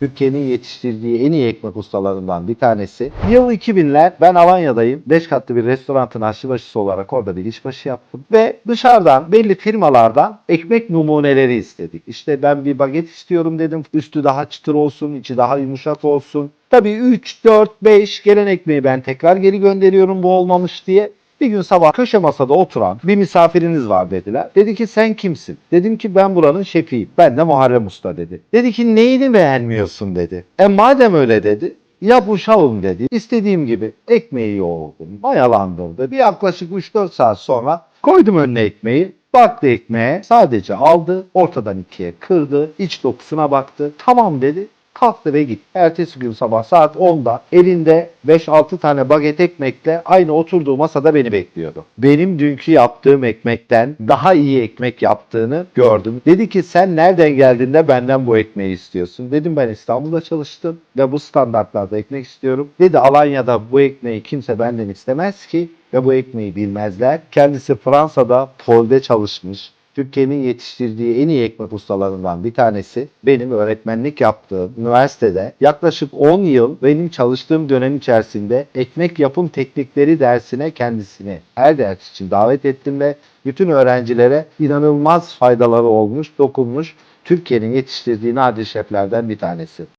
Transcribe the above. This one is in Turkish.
Türkiye'nin yetiştirdiği en iyi ekmek ustalarından bir tanesi. Yıl 2000'ler ben Alanya'dayım. 5 katlı bir restoranın aşçıbaşısı olarak orada bir işbaşı yaptım. Ve dışarıdan belli firmalardan ekmek numuneleri istedik. İşte ben bir baget istiyorum dedim. Üstü daha çıtır olsun, içi daha yumuşak olsun. Tabii 3, 4, 5 gelen ekmeği ben tekrar geri gönderiyorum bu olmamış diye. Bir gün sabah köşe masada oturan bir misafiriniz var dediler. Dedi ki sen kimsin? Dedim ki ben buranın şefiyim. Ben de Muharrem Usta dedi. Dedi ki neyini beğenmiyorsun dedi. E madem öyle dedi. Yapışalım dedi. İstediğim gibi ekmeği yoğurdum, mayalandırdı. Bir yaklaşık 3-4 saat sonra koydum önüne ekmeği. Baktı ekmeğe sadece aldı, ortadan ikiye kırdı, iç dokusuna baktı. Tamam dedi. Kalktı ve gitti. Ertesi gün sabah saat 10'da elinde 5-6 tane baget ekmekle aynı oturduğu masada beni bekliyordu. Benim dünkü yaptığım ekmekten daha iyi ekmek yaptığını gördüm. Dedi ki sen nereden geldin de benden bu ekmeği istiyorsun? Dedim ben İstanbul'da çalıştım ve bu standartlarda ekmek istiyorum. Dedi Alanya'da bu ekmeği kimse benden istemez ki ve bu ekmeği bilmezler. Kendisi Fransa'da Pol'de çalışmış. Türkiye'nin yetiştirdiği en iyi ekmek ustalarından bir tanesi. Benim öğretmenlik yaptığım üniversitede yaklaşık 10 yıl benim çalıştığım dönem içerisinde ekmek yapım teknikleri dersine kendisini her ders için davet ettim ve bütün öğrencilere inanılmaz faydaları olmuş, dokunmuş. Türkiye'nin yetiştirdiği nadir şeflerden bir tanesi.